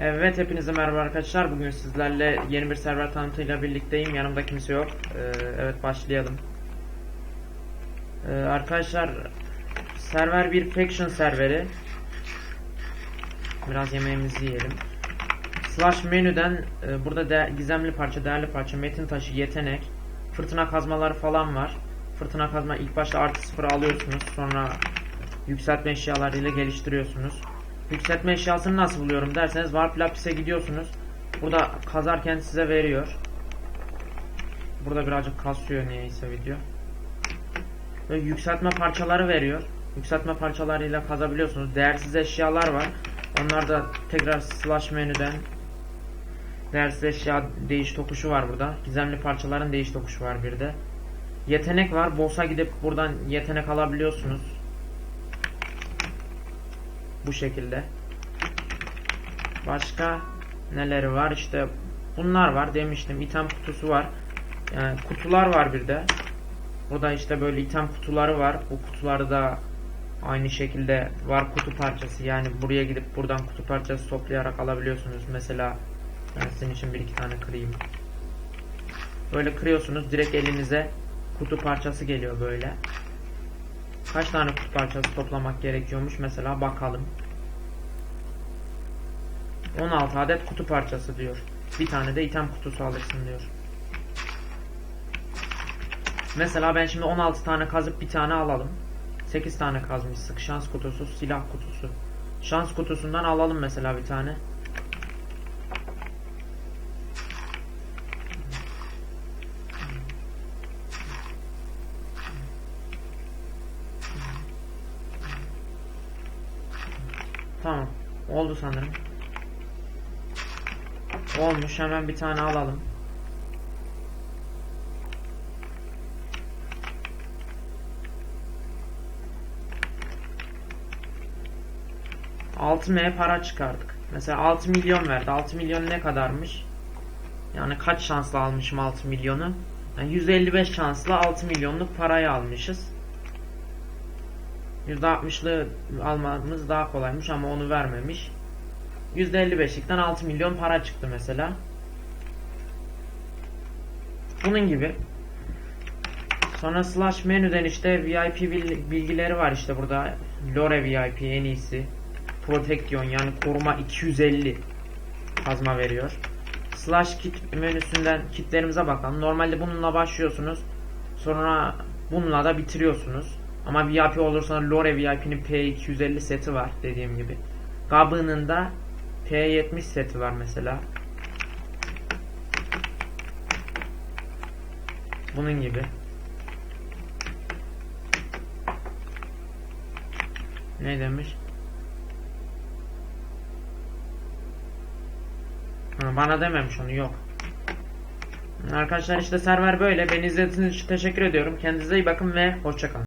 Evet hepinize merhaba arkadaşlar. Bugün sizlerle yeni bir server tanıtıyla birlikteyim. Yanımda kimse yok. Ee, evet başlayalım. Ee, arkadaşlar server bir faction serveri. Biraz yemeğimizi yiyelim. Slash menüden e, burada de, gizemli parça, değerli parça, metin taşı, yetenek, fırtına kazmaları falan var. Fırtına kazma ilk başta artı sıfır alıyorsunuz. Sonra yükseltme eşyalarıyla geliştiriyorsunuz. Yükseltme eşyasını nasıl buluyorum derseniz Warp Lapis'e gidiyorsunuz. Burada kazarken size veriyor. Burada birazcık kasıyor niyeyse video. Ve yükseltme parçaları veriyor. Yükseltme parçalarıyla kazabiliyorsunuz. Değersiz eşyalar var. Onlar da tekrar slash menüden değersiz eşya değiş tokuşu var burada. Gizemli parçaların değiş tokuşu var bir de. Yetenek var. Boss'a gidip buradan yetenek alabiliyorsunuz. Bu şekilde. Başka neleri var? İşte bunlar var demiştim. İtem kutusu var. Yani kutular var bir de. Burada işte böyle item kutuları var. Bu kutuları da aynı şekilde var kutu parçası. Yani buraya gidip buradan kutu parçası toplayarak alabiliyorsunuz. Mesela ben sizin için bir iki tane kırayım. Böyle kırıyorsunuz. Direkt elinize kutu parçası geliyor böyle. Kaç tane kutu parçası toplamak gerekiyormuş mesela bakalım. 16 adet kutu parçası diyor. Bir tane de item kutusu alırsın diyor. Mesela ben şimdi 16 tane kazıp bir tane alalım. 8 tane kazmıştık. Şans kutusu, silah kutusu. Şans kutusundan alalım mesela bir tane. Tamam. Oldu sanırım. Olmuş. Hemen bir tane alalım. Altı M para çıkardık. Mesela 6 milyon verdi. 6 milyon ne kadarmış? Yani kaç şansla almışım 6 milyonu? Yani 155 şansla 6 milyonluk parayı almışız. %60'lı almamız daha kolaymış ama onu vermemiş. %55'likten 6 milyon para çıktı mesela. Bunun gibi. Sonra slash menüden işte VIP bil- bilgileri var işte burada. Lore VIP en iyisi. Protection yani koruma 250 kazma veriyor. Slash kit menüsünden kitlerimize bakalım. Normalde bununla başlıyorsunuz. Sonra bununla da bitiriyorsunuz. Ama VIP olursa Lore VIP'nin P250 seti var dediğim gibi. Gabı'nın da P70 seti var mesela. Bunun gibi. Ne demiş? Ha, bana dememiş onu yok. Arkadaşlar işte server böyle. Beni izlediğiniz için teşekkür ediyorum. Kendinize iyi bakın ve hoşçakalın.